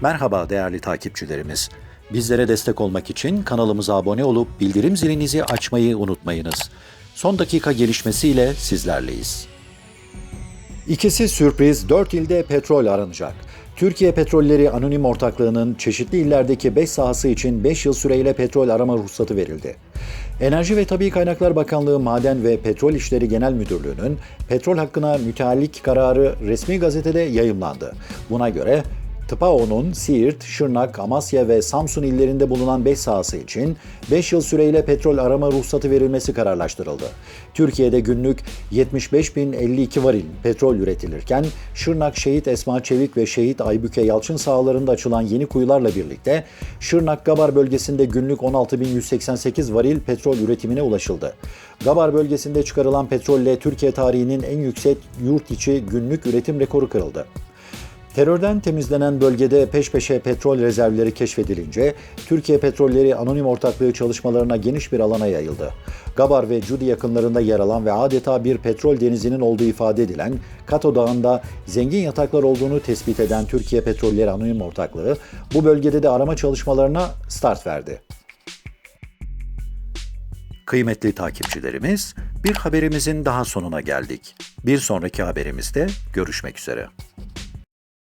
Merhaba değerli takipçilerimiz. Bizlere destek olmak için kanalımıza abone olup bildirim zilinizi açmayı unutmayınız. Son dakika gelişmesiyle sizlerleyiz. İkisi sürpriz 4 ilde petrol aranacak. Türkiye Petrolleri Anonim Ortaklığı'nın çeşitli illerdeki 5 sahası için 5 yıl süreyle petrol arama ruhsatı verildi. Enerji ve Tabi Kaynaklar Bakanlığı Maden ve Petrol İşleri Genel Müdürlüğü'nün petrol hakkına müteallik kararı resmi gazetede yayımlandı. Buna göre TPAO'nun Siirt, Şırnak, Amasya ve Samsun illerinde bulunan 5 sahası için 5 yıl süreyle petrol arama ruhsatı verilmesi kararlaştırıldı. Türkiye'de günlük 75.052 varil petrol üretilirken Şırnak Şehit Esma Çevik ve Şehit Aybüke Yalçın sahalarında açılan yeni kuyularla birlikte Şırnak Gabar bölgesinde günlük 16.188 varil petrol üretimine ulaşıldı. Gabar bölgesinde çıkarılan petrolle Türkiye tarihinin en yüksek yurt içi günlük üretim rekoru kırıldı. Terörden temizlenen bölgede peş peşe petrol rezervleri keşfedilince Türkiye Petrolleri Anonim Ortaklığı çalışmalarına geniş bir alana yayıldı. Gabar ve Cudi yakınlarında yer alan ve adeta bir petrol denizinin olduğu ifade edilen Kato Dağı'nda zengin yataklar olduğunu tespit eden Türkiye Petrolleri Anonim Ortaklığı bu bölgede de arama çalışmalarına start verdi. Kıymetli takipçilerimiz, bir haberimizin daha sonuna geldik. Bir sonraki haberimizde görüşmek üzere.